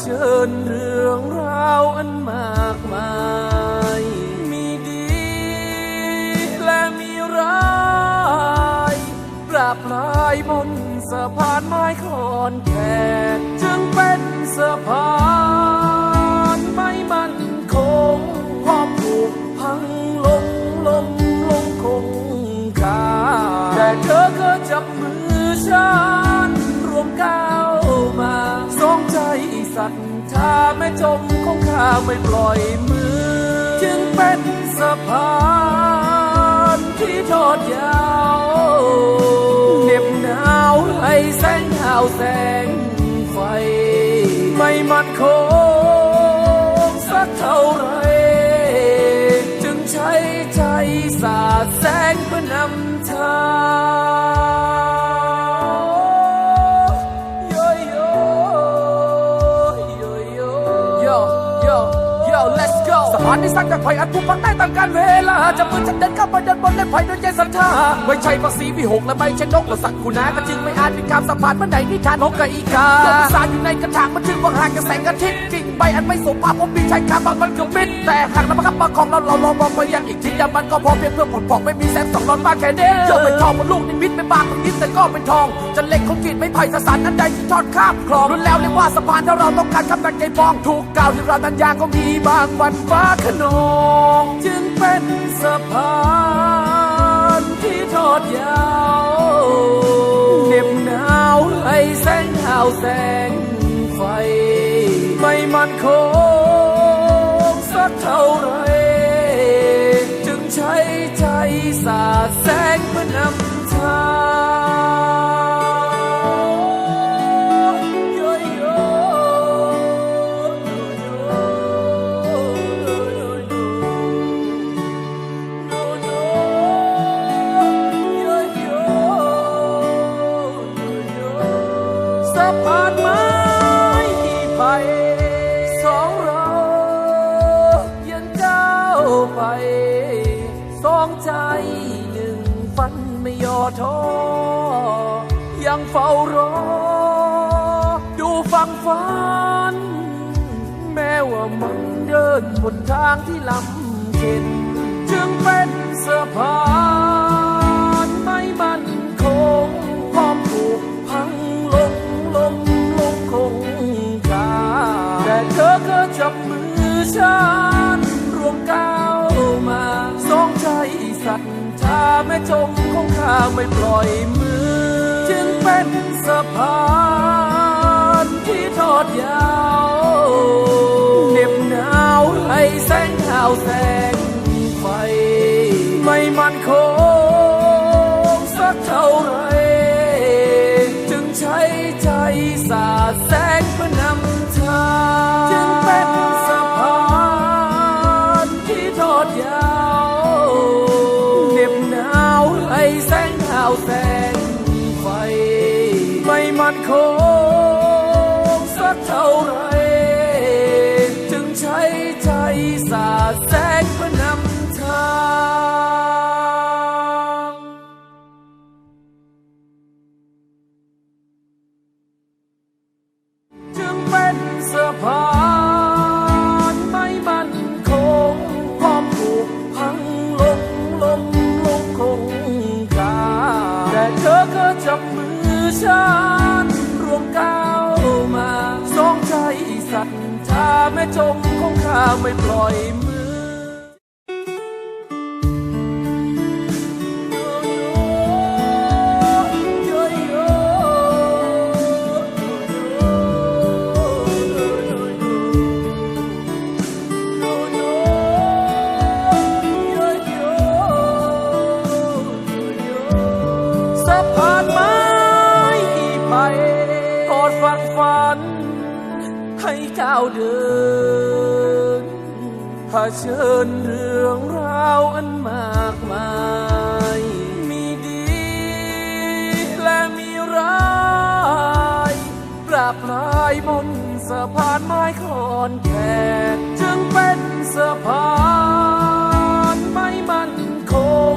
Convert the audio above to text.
เชิญเรื่องราวอันมากมาย มีดีและมีร้ายปราบพลายบนสะพานไม้คอนแขกจึงเป็นสะพานไม่มั่นคงพอมถูกพังลงลงลงคงคาแต่เธอก็จับมือฉัน จมของข้าไม่ปล่อยมือ จึงเป็นสะพานที่ทอดยาวเหน็บหนาวให้แสงหาวแสงไฟ ไม่มันคงสักเท่าไร จึงใช้ใจสาดแสงเพื่อนำทาง ไผ่อันผู้พักได้ตามการเวลาจะมือฉันเดินเข้าไปเดินบนเล่นไผ่ด้วยใจศรัทธาไม่ใช่ภาษีวิหกและไม่ใช่นกและสัตว์คูนาก็จึงไม่อาจเป็นคำสะพานเมื่อใดนิทานนกกับอีกาโยมสารอยู่ในกระถางมันจึงว่าห่างกับแสงอาทิตย์กิ่งใบอันไม่สมภาพผมมีใช้คำบางมันคือมิตรแต่หากเราประคับประคองเราเราลองมองไปยังอีกทีดียวมันก็พอเพียงเพื่อผลพองไม่มีแสงสองร้อนมากแค่เดียวโยมเป็นทองบนลูกนิมิตไม่บางตรงนี้แต่ก็เป็นทองจะเล็กของจิตไม่ไผ่สสารอันใดที่ทอดข้ามคลองรุนแล้วเรียกว่าสะพานถ้าเราต้องการคำตัดใจปองถูกกล่าวที่เราดันยาก็มีบางวันฟ้าขนองจึงเป็นสะพานที่ทอดยาวเหน็บหนาวให้แสงหาวแสงไฟไม่มันคง ท้อยังเฝ้ารอ ดูฟังฝัน แม้ว่ามันเดินบนทางที่ลำเข็นจึงเป็นสะพานไม่มัน จมคงข้าไม่ปล่อยมือ จึงเป็นสะพาน สะพานไม่มั่นคงพร้อมถูกพังลงลงลงคงคาแต่เธอก็จับมือฉันรวมก้าวมาสองใจสัตว์ถ้าแม่จมคงข้าไม่ปล่อย สะพานไม้ไผ่กอดฝันฝัน ให้ก้าวเดินเผชิญเรื่องราวอันมากมาย มีดีและมีร้ายปราบลายบนสะพานไม้คอนแขกจึงเป็นสะพานไม่มั่นคง